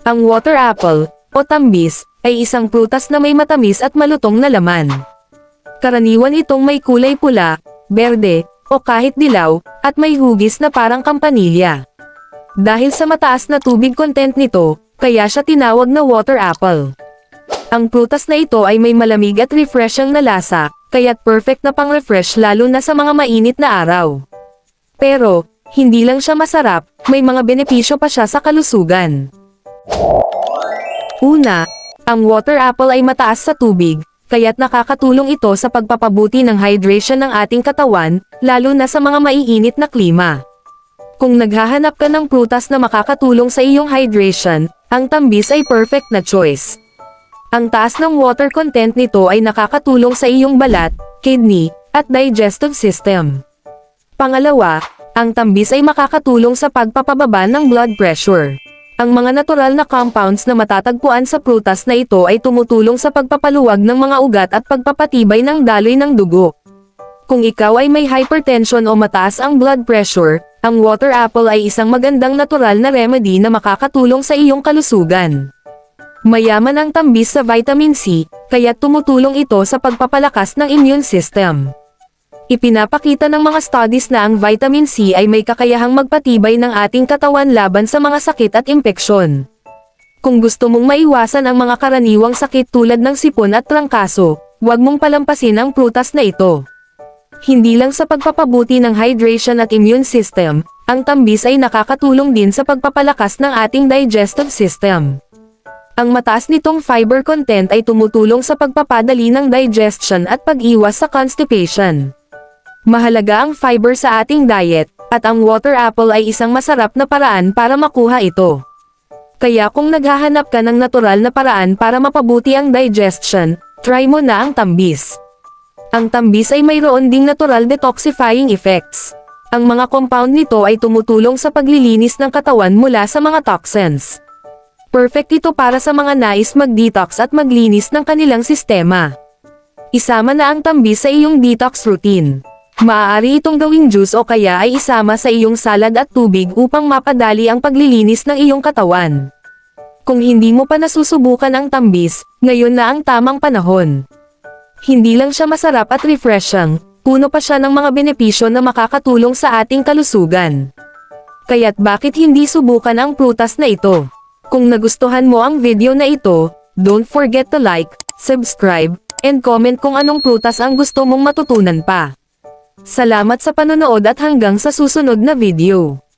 Ang water apple, o tambis, ay isang prutas na may matamis at malutong na laman. Karaniwan itong may kulay pula, berde, o kahit dilaw, at may hugis na parang kampanilya. Dahil sa mataas na tubig content nito, kaya siya tinawag na water apple. Ang prutas na ito ay may malamig at refreshing na lasa, kaya't perfect na pang-refresh lalo na sa mga mainit na araw. Pero, hindi lang siya masarap, may mga benepisyo pa siya sa kalusugan. Una, ang water apple ay mataas sa tubig, kaya't nakakatulong ito sa pagpapabuti ng hydration ng ating katawan, lalo na sa mga maiinit na klima. Kung naghahanap ka ng prutas na makakatulong sa iyong hydration, ang tambis ay perfect na choice. Ang taas ng water content nito ay nakakatulong sa iyong balat, kidney, at digestive system. Pangalawa, ang tambis ay makakatulong sa pagpapababa ng blood pressure. Ang mga natural na compounds na matatagpuan sa prutas na ito ay tumutulong sa pagpapaluwag ng mga ugat at pagpapatibay ng daloy ng dugo. Kung ikaw ay may hypertension o mataas ang blood pressure, ang water apple ay isang magandang natural na remedy na makakatulong sa iyong kalusugan. Mayaman ang tambis sa vitamin C, kaya tumutulong ito sa pagpapalakas ng immune system. Ipinapakita ng mga studies na ang vitamin C ay may kakayahang magpatibay ng ating katawan laban sa mga sakit at impeksyon. Kung gusto mong maiwasan ang mga karaniwang sakit tulad ng sipon at trangkaso, huwag mong palampasin ang prutas na ito. Hindi lang sa pagpapabuti ng hydration at immune system, ang tambis ay nakakatulong din sa pagpapalakas ng ating digestive system. Ang mataas nitong fiber content ay tumutulong sa pagpapadali ng digestion at pag-iwas sa constipation. Mahalaga ang fiber sa ating diet, at ang water apple ay isang masarap na paraan para makuha ito. Kaya kung naghahanap ka ng natural na paraan para mapabuti ang digestion, try mo na ang tambis. Ang tambis ay mayroon ding natural detoxifying effects. Ang mga compound nito ay tumutulong sa paglilinis ng katawan mula sa mga toxins. Perfect ito para sa mga nais mag-detox at maglinis ng kanilang sistema. Isama na ang tambis sa iyong detox routine. Maaari itong gawing juice o kaya ay isama sa iyong salad at tubig upang mapadali ang paglilinis ng iyong katawan. Kung hindi mo pa nasusubukan ang tambis, ngayon na ang tamang panahon. Hindi lang siya masarap at refreshing, puno pa siya ng mga benepisyo na makakatulong sa ating kalusugan. Kaya't bakit hindi subukan ang prutas na ito? Kung nagustuhan mo ang video na ito, don't forget to like, subscribe, and comment kung anong prutas ang gusto mong matutunan pa. Salamat sa panonood at hanggang sa susunod na video.